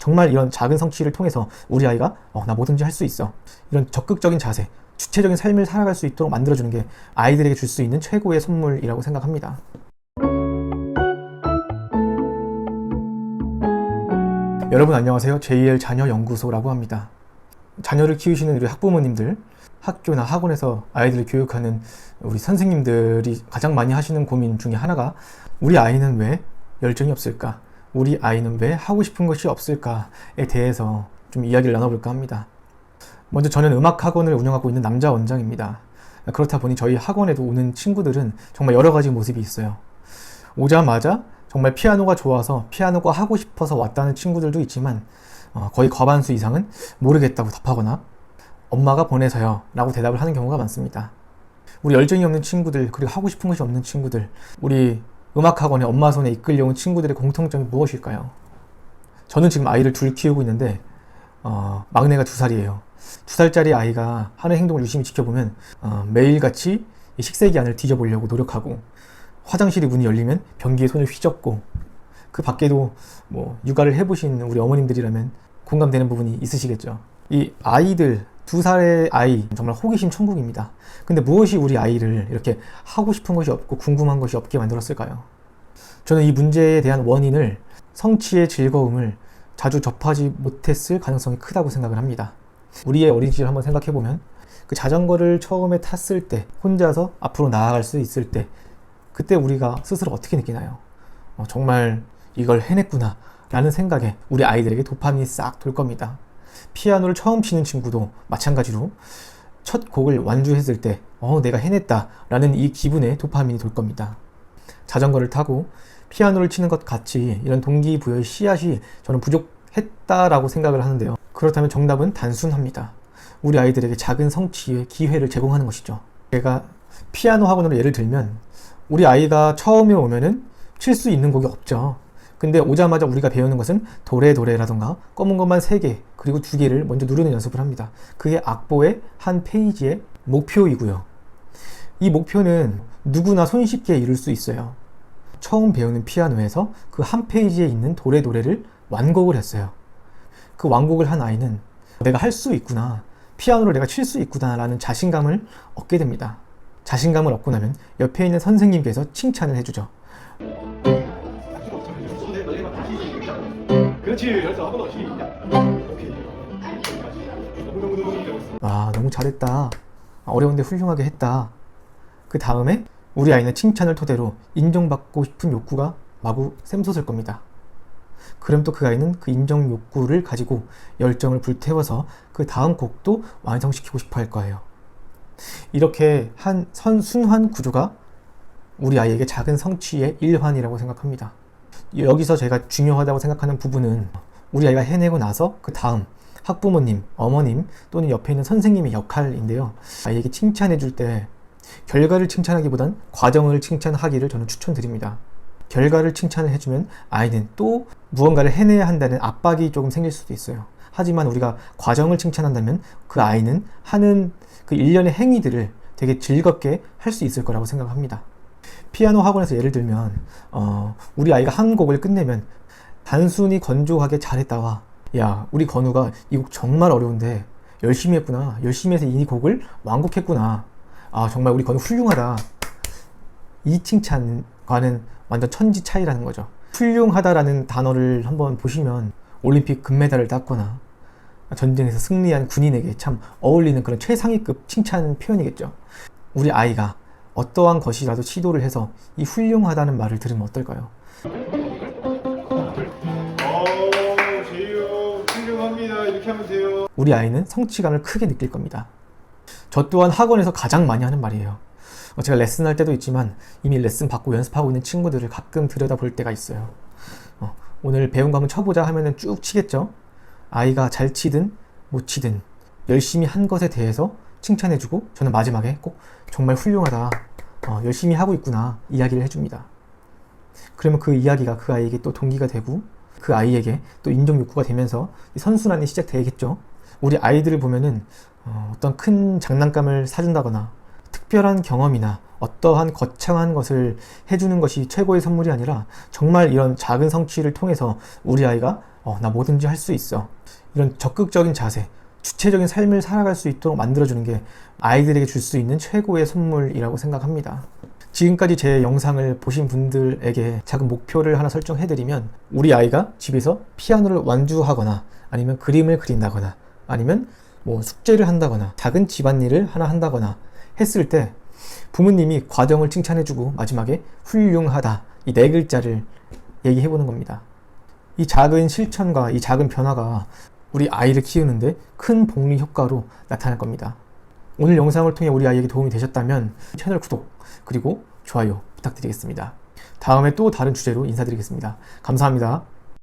정말 이런 작은 성취를 통해서 우리 아이가 어, 나 뭐든지 할 수 있어. 이런 적극적인 자세, 주체적인 삶을 살아갈 수 있도록 만들어주는 게 아이들에게 줄 수 있는 최고의 선물이라고 생각합니다. 여러분 안녕하세요. JL 자녀 연구소라고 합니다. 자녀를 키우시는 우리 학부모님들, 학교나 학원에서 아이들을 교육하는 우리 선생님들이 가장 많이 하시는 고민 중에 하나가 우리 아이는 왜 열정이 없을까? 우리 아이는 왜 하고 싶은 것이 없을까에 대해서 좀 이야기를 나눠볼까 합니다. 먼저 저는 음악 학원을 운영하고 있는 남자 원장입니다. 그렇다 보니 저희 학원에도 오는 친구들은 정말 여러 가지 모습이 있어요. 오자마자 정말 피아노가 좋아서 피아노가 하고 싶어서 왔다는 친구들도 있지만 어, 거의 과반수 이상은 모르겠다고 답하거나 엄마가 보내서요 라고 대답을 하는 경우가 많습니다. 우리 열정이 없는 친구들 그리고 하고 싶은 것이 없는 친구들 우리 음악학원에 엄마 손에 이끌려온 친구들의 공통점이 무엇일까요? 저는 지금 아이를 둘 키우고 있는데 어, 막내가 두 살이에요. 두 살짜리 아이가 하는 행동을 유심히 지켜보면 어, 매일같이 이 식세기 안을 뒤져보려고 노력하고 화장실이 문이 열리면 변기에 손을 휘젓고 그 밖에도 뭐 육아를 해보신 우리 어머님들이라면 공감되는 부분이 있으시겠죠. 이 아이들 두 살의 아이 정말 호기심 천국입니다. 근데 무엇이 우리 아이를 이렇게 하고 싶은 것이 없고 궁금한 것이 없게 만들었을까요? 저는 이 문제에 대한 원인을 성취의 즐거움을 자주 접하지 못했을 가능성이 크다고 생각을 합니다. 우리의 어린 시절 한번 생각해 보면 그 자전거를 처음에 탔을 때 혼자서 앞으로 나아갈 수 있을 때 그때 우리가 스스로 어떻게 느끼나요? 어, 정말 이걸 해냈구나 라는 생각에 우리 아이들에게 도파민이 싹 돌 겁니다. 피아노를 처음 치는 친구도 마찬가지로 첫 곡을 완주했을 때, 어, 내가 해냈다 라는 이 기분에 도파민이 돌 겁니다. 자전거를 타고 피아노를 치는 것 같이 이런 동기부여의 씨앗이 저는 부족했다라고 생각을 하는데요. 그렇다면 정답은 단순합니다. 우리 아이들에게 작은 성취의 기회를 제공하는 것이죠. 제가 피아노 학원으로 예를 들면 우리 아이가 처음에 오면은 칠 수 있는 곡이 없죠. 근데 오자마자 우리가 배우는 것은 도레도레라던가 검은 것만 3개 그리고 2개를 먼저 누르는 연습을 합니다. 그게 악보의 한 페이지의 목표이고요. 이 목표는 누구나 손쉽게 이룰 수 있어요. 처음 배우는 피아노에서 그 한 페이지에 있는 도레도레를 완곡을 했어요. 그 완곡을 한 아이는 내가 할 수 있구나. 피아노를 내가 칠 수 있구나. 라는 자신감을 얻게 됩니다. 자신감을 얻고 나면 옆에 있는 선생님께서 칭찬을 해주죠. 그렇지 그래서 한번 더 시작 오케이 아, 너무 잘했다. 어려운데 훌륭하게 했다. 그 다음에 우리 아이는 칭찬을 토대로 인정받고 싶은 욕구가 마구 샘솟을 겁니다. 그럼 또 그 아이는 그 인정 욕구를 가지고 열정을 불태워서 그 다음 곡도 완성시키고 싶어 할 거예요. 이렇게 한 선순환 구조가 우리 아이에게 작은 성취의 일환이라고 생각합니다. 여기서 제가 중요하다고 생각하는 부분은 우리 아이가 해내고 나서 그 다음 학부모님, 어머님 또는 옆에 있는 선생님의 역할인데요. 아이에게 칭찬해 줄 때 결과를 칭찬하기보단 과정을 칭찬하기를 저는 추천드립니다. 결과를 칭찬을 해주면 아이는 또 무언가를 해내야 한다는 압박이 조금 생길 수도 있어요. 하지만 우리가 과정을 칭찬한다면 그 아이는 하는 그 일련의 행위들을 되게 즐겁게 할 수 있을 거라고 생각합니다. 피아노 학원에서 예를 들면 어, 우리 아이가 한 곡을 끝내면 단순히 건조하게 잘했다와 야 우리 건우가 이 곡 정말 어려운데 열심히 했구나. 열심히 해서 이 곡을 완곡했구나. 아 정말 우리 건우 훌륭하다. 이 칭찬과는 완전 천지 차이라는 거죠. 훌륭하다라는 단어를 한번 보시면 올림픽 금메달을 땄거나 전쟁에서 승리한 군인에게 참 어울리는 그런 최상위급 칭찬 표현이겠죠. 우리 아이가 어떠한 것이라도 시도를 해서 이 훌륭하다는 말을 들으면 어떨까요? 하면 우리 아이는 성취감을 크게 느낄 겁니다. 저 또한 학원에서 가장 많이 하는 말이에요. 어, 제가 레슨할 때도 있지만 이미 레슨 받고 연습하고 있는 친구들을 가끔 들여다볼 때가 있어요. 어, 오늘 배운 거 한번 쳐보자 하면은 쭉 치겠죠? 아이가 잘 치든 못 치든 열심히 한 것에 대해서 칭찬해주고 저는 마지막에 꼭 정말 훌륭하다. 어, 열심히 하고 있구나. 이야기를 해줍니다. 그러면 그 이야기가 그 아이에게 또 동기가 되고 그 아이에게 또 인정 욕구가 되면서 이 선순환이 시작되겠죠. 우리 아이들을 보면은 어, 어떤 큰 장난감을 사준다거나 특별한 경험이나 어떠한 거창한 것을 해주는 것이 최고의 선물이 아니라 정말 이런 작은 성취를 통해서 우리 아이가 어, 나 뭐든지 할 수 있어. 이런 적극적인 자세, 주체적인 삶을 살아갈 수 있도록 만들어주는 게 아이들에게 줄 수 있는 최고의 선물이라고 생각합니다. 지금까지 제 영상을 보신 분들에게 작은 목표를 하나 설정해드리면 우리 아이가 집에서 피아노를 완주하거나 아니면 그림을 그린다거나 아니면 뭐 숙제를 한다거나 작은 집안일을 하나 한다거나 했을 때 부모님이 과정을 칭찬해주고 마지막에 훌륭하다 이 네 글자를 얘기해보는 겁니다. 이 작은 실천과 이 작은 변화가 우리 아이를 키우는데 큰 복리 효과로 나타날 겁니다. 오늘 영상을 통해 우리 아이에게 도움이 되셨다면 채널 구독 그리고 좋아요 부탁드리겠습니다. 다음에 또 다른 주제로 인사드리겠습니다. 감사합니다.